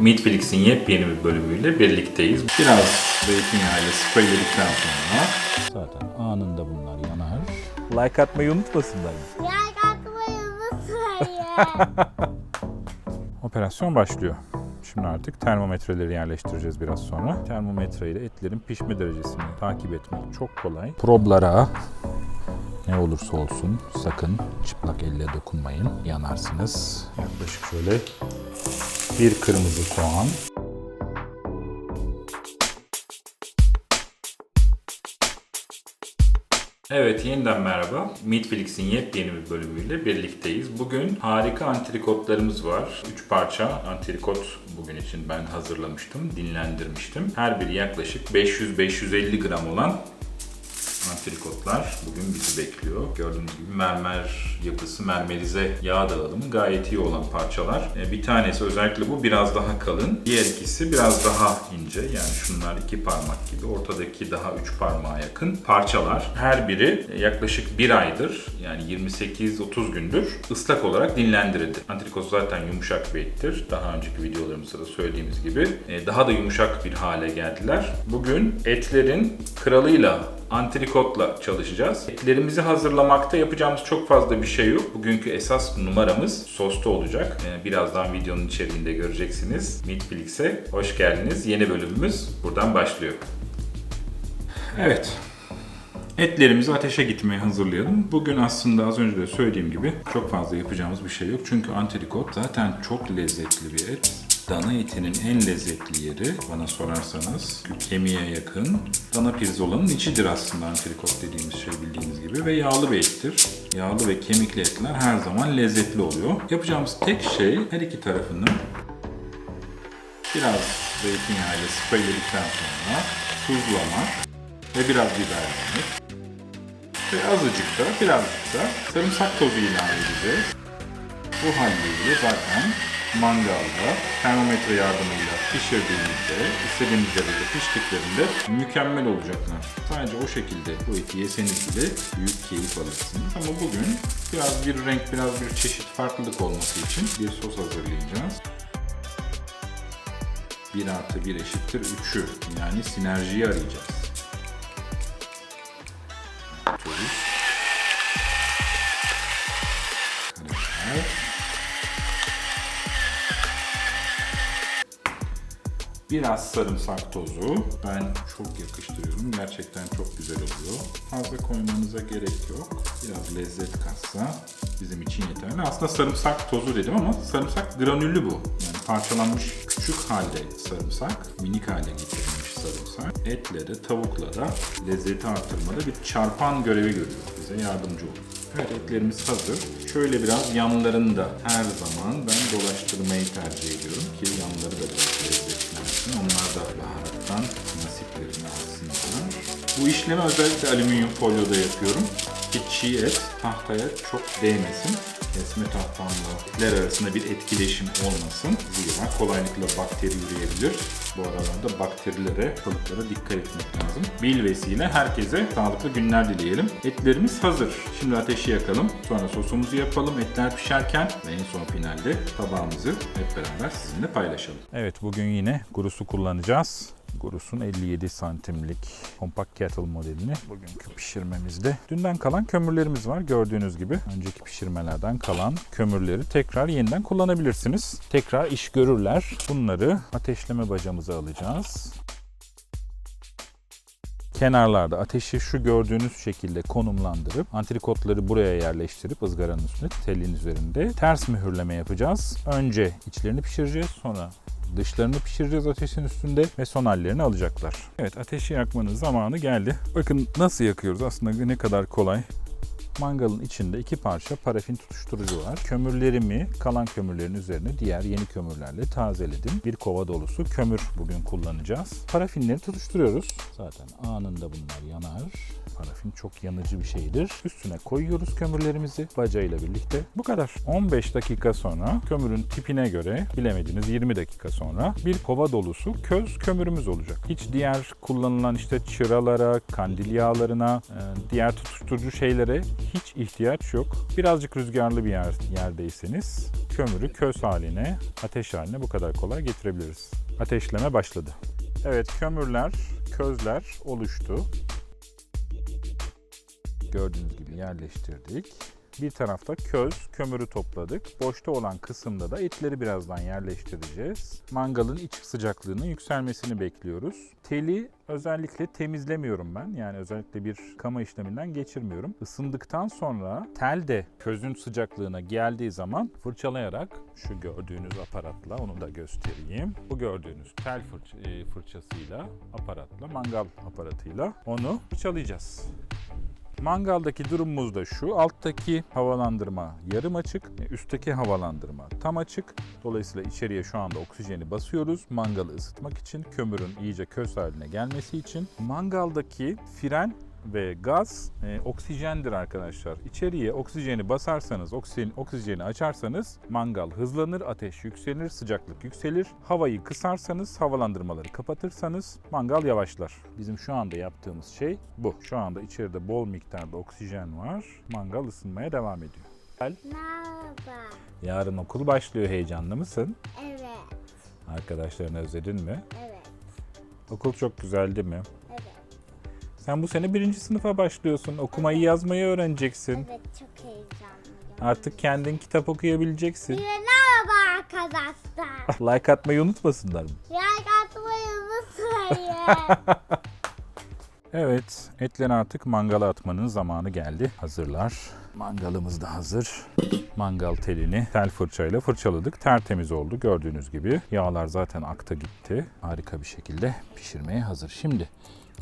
Meatflix'in yepyeni bir bölümüyle birlikteyiz. Biraz zeytinyağıyla spreyledikten sonra zaten anında bunlar yanar. Like atmayı unutmasınlar. Ya kalkmayı unutmayın. Operasyon başlıyor. Şimdi artık termometreleri yerleştireceğiz biraz sonra. Termometre ile etlerin pişme derecesini takip etmek çok kolay. Problara ne olursa olsun sakın çıplak elle dokunmayın. Yanarsınız. Yaklaşık şöyle bir kırmızı soğan. Evet yeniden merhaba. Meatflix'in yepyeni bir bölümüyle birlikteyiz. Bugün harika antrikotlarımız var. 3 parça antrikot bugün için ben hazırlamıştım, dinlendirmiştim. Her biri yaklaşık 500-550 gram olan antrikotlar bugün bizi bekliyor. Gördüğünüz gibi mermer yapısı, mermerize yağ dağılımı gayet iyi olan parçalar. E, Bir tanesi özellikle bu biraz daha kalın. Diğer ikisi biraz daha ince. Yani şunlar iki parmak gibi. Ortadaki daha üç parmağa yakın parçalar. Her biri yaklaşık bir aydır yani 28-30 gündür ıslak olarak dinlendirildi. Antrikot zaten yumuşak bir ettir. Daha önceki videolarımızda da söylediğimiz gibi e, daha da yumuşak bir hale geldiler. Bugün etlerin kralıyla antrikotla çalışacağız. Etlerimizi hazırlamakta yapacağımız çok fazla bir şey yok. Bugünkü esas numaramız sosta olacak. Ee, Birazdan videonun içeriğinde göreceksiniz. Meatflix'e hoş geldiniz. Yeni bölümümüz buradan başlıyor. Evet. Etlerimizi ateşe gitmeye hazırlayalım. Bugün aslında az önce de söylediğim gibi çok fazla yapacağımız bir şey yok. Çünkü antrikot zaten çok lezzetli bir et. Dana etinin en lezzetli yeri bana sorarsanız kemiğe yakın dana pirzolanın içidir aslında antrikot dediğimiz şey bildiğiniz gibi ve yağlı bir ettir. Yağlı ve kemikli etler her zaman lezzetli oluyor. Yapacağımız tek şey her iki tarafını biraz zeytinyağıyla spreyledikten sonra tuzlamak ve biraz biber vermek. Ve azıcık da birazcık da sarımsak tozu ilave edeceğiz. Bu haliyle zaten mangalda termometre yardımıyla pişirdiğimizde istediğimiz derecede piştiklerinde mükemmel olacaklar. Sadece o şekilde bu eti yeseniz bile büyük keyif alırsınız. Ama bugün biraz bir renk, biraz bir çeşit farklılık olması için bir sos hazırlayacağız. 1 artı 1 eşittir 3'ü yani sinerjiyi arayacağız. Biraz sarımsak tozu. Ben çok yakıştırıyorum. Gerçekten çok güzel oluyor. Fazla koymanıza gerek yok. Biraz lezzet katsa bizim için yeterli. Aslında sarımsak tozu dedim ama sarımsak granüllü bu. Yani parçalanmış küçük halde sarımsak, minik hale getirilmiş sarımsak. Etlere, tavuklara lezzeti artırmada bir çarpan görevi görüyor. Bize yardımcı oluyor. Evet etlerimiz hazır. Şöyle biraz yanlarını da her zaman ben dolaştırmayı tercih ediyorum ki yanları da biraz lezzetlensin. Onlar da baharattan nasiplerini alsınlar. Bu işlemi özellikle alüminyum folyoda yapıyorum ki çiğ et tahtaya çok değmesin. Kesme tahtamla etler arasında bir etkileşim olmasın. Zira kolaylıkla bakteri üreyebilir. Bu aralarda bakterilere, kalıplara dikkat etmek lazım. Bil vesile herkese sağlıklı günler dileyelim. Etlerimiz hazır. Şimdi ateşi yakalım. Sonra sosumuzu yapalım etler pişerken ve en son finalde tabağımızı hep beraber sizinle paylaşalım. Evet bugün yine gurusu kullanacağız. Gurus'un 57 santimlik Compact Kettle modelini bugünkü pişirmemizde. Dünden kalan kömürlerimiz var gördüğünüz gibi. Önceki pişirmelerden kalan kömürleri tekrar yeniden kullanabilirsiniz. Tekrar iş görürler. Bunları ateşleme bacamıza alacağız. Kenarlarda ateşi şu gördüğünüz şekilde konumlandırıp antrikotları buraya yerleştirip ızgaranın üstünde telin üzerinde ters mühürleme yapacağız. Önce içlerini pişireceğiz sonra dışlarını pişireceğiz ateşin üstünde ve son hallerini alacaklar. Evet ateşi yakmanın zamanı geldi. Bakın nasıl yakıyoruz aslında ne kadar kolay. Mangalın içinde iki parça parafin tutuşturucu var. Kömürlerimi kalan kömürlerin üzerine diğer yeni kömürlerle tazeledim. Bir kova dolusu kömür bugün kullanacağız. Parafinleri tutuşturuyoruz. Zaten anında bunlar yanar. Parafin çok yanıcı bir şeydir. Üstüne koyuyoruz kömürlerimizi bacayla birlikte. Bu kadar. 15 dakika sonra kömürün tipine göre bilemediğiniz 20 dakika sonra bir kova dolusu köz kömürümüz olacak. Hiç diğer kullanılan işte çıralara, kandil yağlarına, e, diğer tutuşturucu şeylere hiç ihtiyaç yok. Birazcık rüzgarlı bir yer, yerdeyseniz kömürü köz haline, ateş haline bu kadar kolay getirebiliriz. Ateşleme başladı. Evet kömürler, közler oluştu. Gördüğünüz gibi yerleştirdik. Bir tarafta köz, kömürü topladık. Boşta olan kısımda da etleri birazdan yerleştireceğiz. Mangalın iç sıcaklığının yükselmesini bekliyoruz. Teli özellikle temizlemiyorum ben. Yani özellikle bir kama işleminden geçirmiyorum. Isındıktan sonra tel de közün sıcaklığına geldiği zaman fırçalayarak şu gördüğünüz aparatla onu da göstereyim. Bu gördüğünüz tel fırça- e, fırçasıyla, aparatla, mangal aparatıyla onu fırçalayacağız. Mangaldaki durumumuz da şu. Alttaki havalandırma yarım açık, üstteki havalandırma tam açık. Dolayısıyla içeriye şu anda oksijeni basıyoruz. Mangalı ısıtmak için, kömürün iyice köz haline gelmesi için. Mangaldaki fren ve gaz e, oksijendir arkadaşlar. İçeriye oksijeni basarsanız, oksijen, oksijeni açarsanız mangal hızlanır, ateş yükselir, sıcaklık yükselir. Havayı kısarsanız, havalandırmaları kapatırsanız mangal yavaşlar. Bizim şu anda yaptığımız şey bu. Şu anda içeride bol miktarda oksijen var. Mangal ısınmaya devam ediyor. Merhaba. Yarın okul başlıyor. Heyecanlı mısın? Evet. Arkadaşlarını özledin mi? Evet. Okul çok güzel değil mi? Sen bu sene birinci sınıfa başlıyorsun. Okumayı yazmayı öğreneceksin. Evet çok heyecanlıyım. Artık kendin kitap okuyabileceksin. Merhaba arkadaşlar. Like atmayı unutmasınlar mı? Like atmayı unutmayın. Evet, etleri artık mangala atmanın zamanı geldi. Hazırlar. Mangalımız da hazır. Mangal telini tel fırçayla fırçaladık. Tertemiz oldu gördüğünüz gibi. Yağlar zaten akta gitti. Harika bir şekilde pişirmeye hazır. Şimdi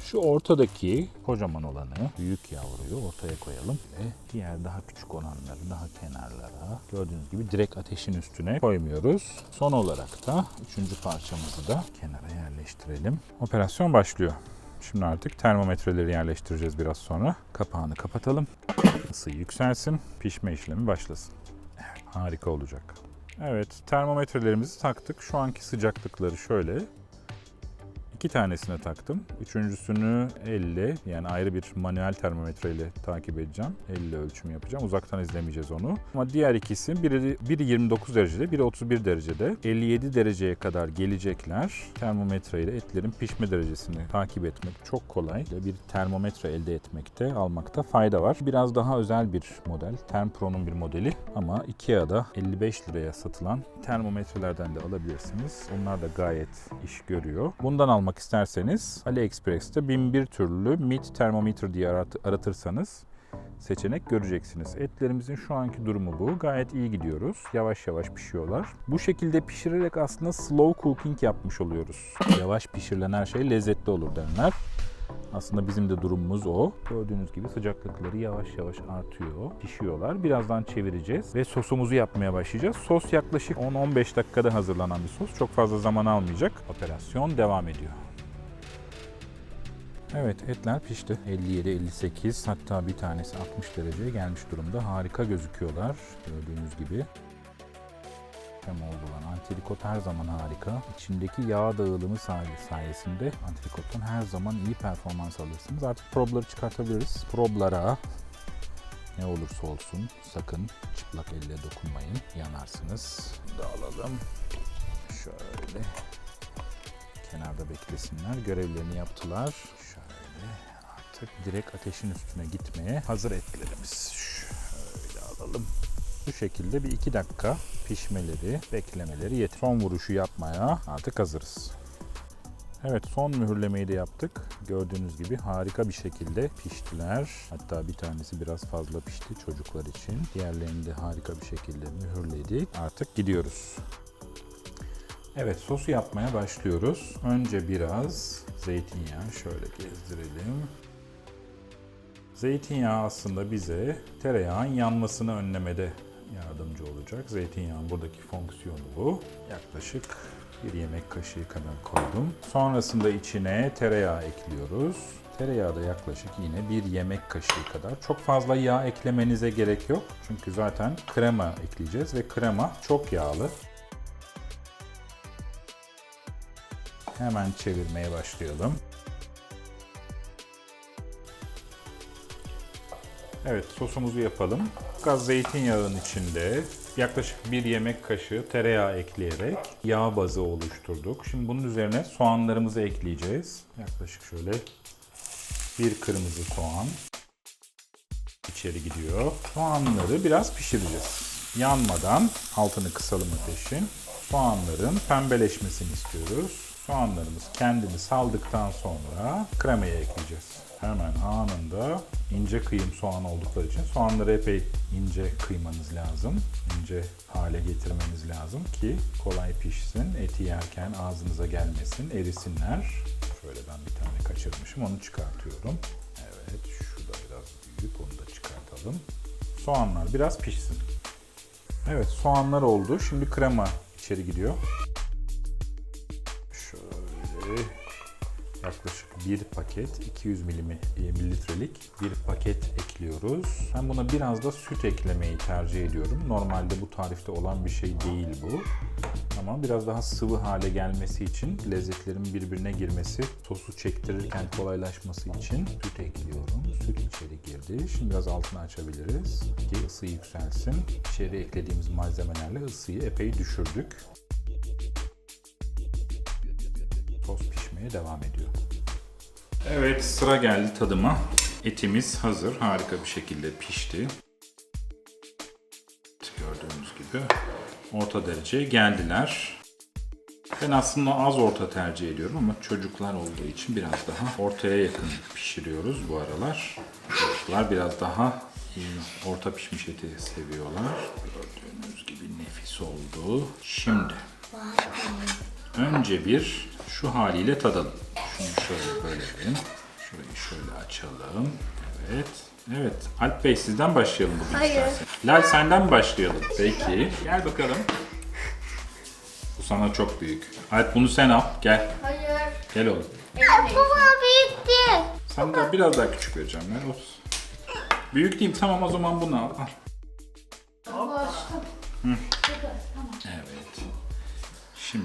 şu ortadaki kocaman olanı, büyük yavruyu ortaya koyalım. Ve diğer daha küçük olanları daha kenarlara gördüğünüz gibi direkt ateşin üstüne koymuyoruz. Son olarak da üçüncü parçamızı da kenara yerleştirelim. Operasyon başlıyor. Şimdi artık termometreleri yerleştireceğiz biraz sonra. Kapağını kapatalım. Isı yükselsin. Pişme işlemi başlasın. Evet, harika olacak. Evet, termometrelerimizi taktık. Şu anki sıcaklıkları şöyle. İki tanesine taktım. Üçüncüsünü elle yani ayrı bir manuel termometre ile takip edeceğim. Elle ölçüm yapacağım. Uzaktan izlemeyeceğiz onu. Ama diğer ikisi biri, biri 29 derecede, biri 31 derecede. 57 dereceye kadar gelecekler. Termometre ile etlerin pişme derecesini takip etmek çok kolay. Bir termometre elde etmekte, almakta fayda var. Biraz daha özel bir model. Termpro'nun bir modeli ama Ikea'da 55 liraya satılan termometrelerden de alabilirsiniz. Onlar da gayet iş görüyor. Bundan almak isterseniz AliExpress'te 1001 türlü MIT termometre diye arat- aratırsanız seçenek göreceksiniz. Etlerimizin şu anki durumu bu. Gayet iyi gidiyoruz. Yavaş yavaş pişiyorlar. Bu şekilde pişirerek aslında slow cooking yapmış oluyoruz. Yavaş pişirilen her şey lezzetli olur derler. Aslında bizim de durumumuz o. Gördüğünüz gibi sıcaklıkları yavaş yavaş artıyor. Pişiyorlar. Birazdan çevireceğiz ve sosumuzu yapmaya başlayacağız. Sos yaklaşık 10-15 dakikada hazırlanan bir sos. Çok fazla zaman almayacak. Operasyon devam ediyor. Evet etler pişti. 57-58 hatta bir tanesi 60 dereceye gelmiş durumda. Harika gözüküyorlar gördüğünüz gibi. Hem oldular. Antrikot her zaman harika. İçindeki yağ dağılımı say- sayesinde antrikottan her zaman iyi performans alırsınız. Artık probları çıkartabiliriz. Problara ne olursa olsun sakın çıplak elle dokunmayın. Yanarsınız. Dağılalım. Şöyle kenarda beklesinler. Görevlerini yaptılar. Şöyle artık direkt ateşin üstüne gitmeye hazır etlerimiz. Şöyle alalım. Bu şekilde bir iki dakika pişmeleri, beklemeleri yeter. Son vuruşu yapmaya artık hazırız. Evet son mühürlemeyi de yaptık. Gördüğünüz gibi harika bir şekilde piştiler. Hatta bir tanesi biraz fazla pişti çocuklar için. Diğerlerini de harika bir şekilde mühürledik. Artık gidiyoruz. Evet sosu yapmaya başlıyoruz. Önce biraz zeytinyağı şöyle gezdirelim. Zeytinyağı aslında bize tereyağın yanmasını önlemede yardımcı olacak. Zeytinyağın buradaki fonksiyonu bu. Yaklaşık bir yemek kaşığı kadar koydum. Sonrasında içine tereyağı ekliyoruz. Tereyağı da yaklaşık yine bir yemek kaşığı kadar. Çok fazla yağ eklemenize gerek yok. Çünkü zaten krema ekleyeceğiz ve krema çok yağlı. Hemen çevirmeye başlayalım. Evet sosumuzu yapalım. Gaz zeytinyağının içinde yaklaşık bir yemek kaşığı tereyağı ekleyerek yağ bazı oluşturduk. Şimdi bunun üzerine soğanlarımızı ekleyeceğiz. Yaklaşık şöyle bir kırmızı soğan içeri gidiyor. Soğanları biraz pişireceğiz. Yanmadan altını kısalım ateşin. Soğanların pembeleşmesini istiyoruz. Soğanlarımız kendini saldıktan sonra kremayı ekleyeceğiz. Hemen anında ince kıyım soğan oldukları için soğanları epey ince kıymanız lazım. İnce hale getirmeniz lazım ki kolay pişsin. Eti yerken ağzınıza gelmesin, erisinler. Şöyle ben bir tane kaçırmışım, onu çıkartıyorum. Evet, şu da biraz büyük, onu da çıkartalım. Soğanlar biraz pişsin. Evet, soğanlar oldu. Şimdi krema içeri gidiyor. Bir paket 200 milimi- mililitrelik bir paket ekliyoruz. Ben buna biraz da süt eklemeyi tercih ediyorum. Normalde bu tarifte olan bir şey değil bu. Ama biraz daha sıvı hale gelmesi için, lezzetlerin birbirine girmesi, sosu çektirirken kolaylaşması için süt ekliyorum. Süt içeri girdi. Şimdi biraz altını açabiliriz ki ısı yükselsin. İçeri eklediğimiz malzemelerle ısıyı epey düşürdük. Sos pişmeye devam ediyor. Evet sıra geldi tadıma. Etimiz hazır. Harika bir şekilde pişti. Gördüğünüz gibi orta dereceye geldiler. Ben aslında az orta tercih ediyorum ama çocuklar olduğu için biraz daha ortaya yakın pişiriyoruz bu aralar. Çocuklar biraz daha iyi, orta pişmiş eti seviyorlar. Gördüğünüz gibi nefis oldu. Şimdi önce bir şu haliyle tadalım. Şunu şöyle bölelim. Şurayı şöyle açalım. Evet. Evet. Alp Bey sizden başlayalım bugün Hayır. istersen. Lal senden mi başlayalım? Peki. Gel bakalım. Bu sana çok büyük. Alp bunu sen al. Gel. Hayır. Gel oğlum. Baba büyük değil. Sen de biraz daha küçük vereceğim. Ver olsun. Büyük değil. Tamam o zaman bunu al. Al. Hı. Evet. Şimdi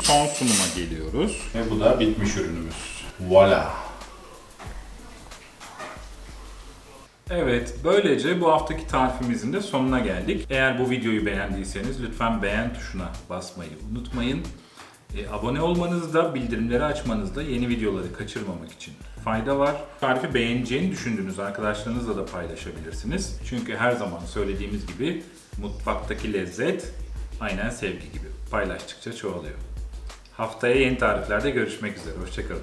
son sunuma geliyoruz. Ve bu da bitmiş ürünümüz. Voilà. Evet, böylece bu haftaki tarifimizin de sonuna geldik. Eğer bu videoyu beğendiyseniz lütfen beğen tuşuna basmayı unutmayın. E, abone olmanızda, bildirimleri açmanızda yeni videoları kaçırmamak için fayda var. Tarifi beğeneceğini düşündüğünüz arkadaşlarınızla da paylaşabilirsiniz. Çünkü her zaman söylediğimiz gibi mutfaktaki lezzet aynen sevgi gibi. Paylaştıkça çoğalıyor. Haftaya yeni tariflerde görüşmek üzere. Hoşçakalın.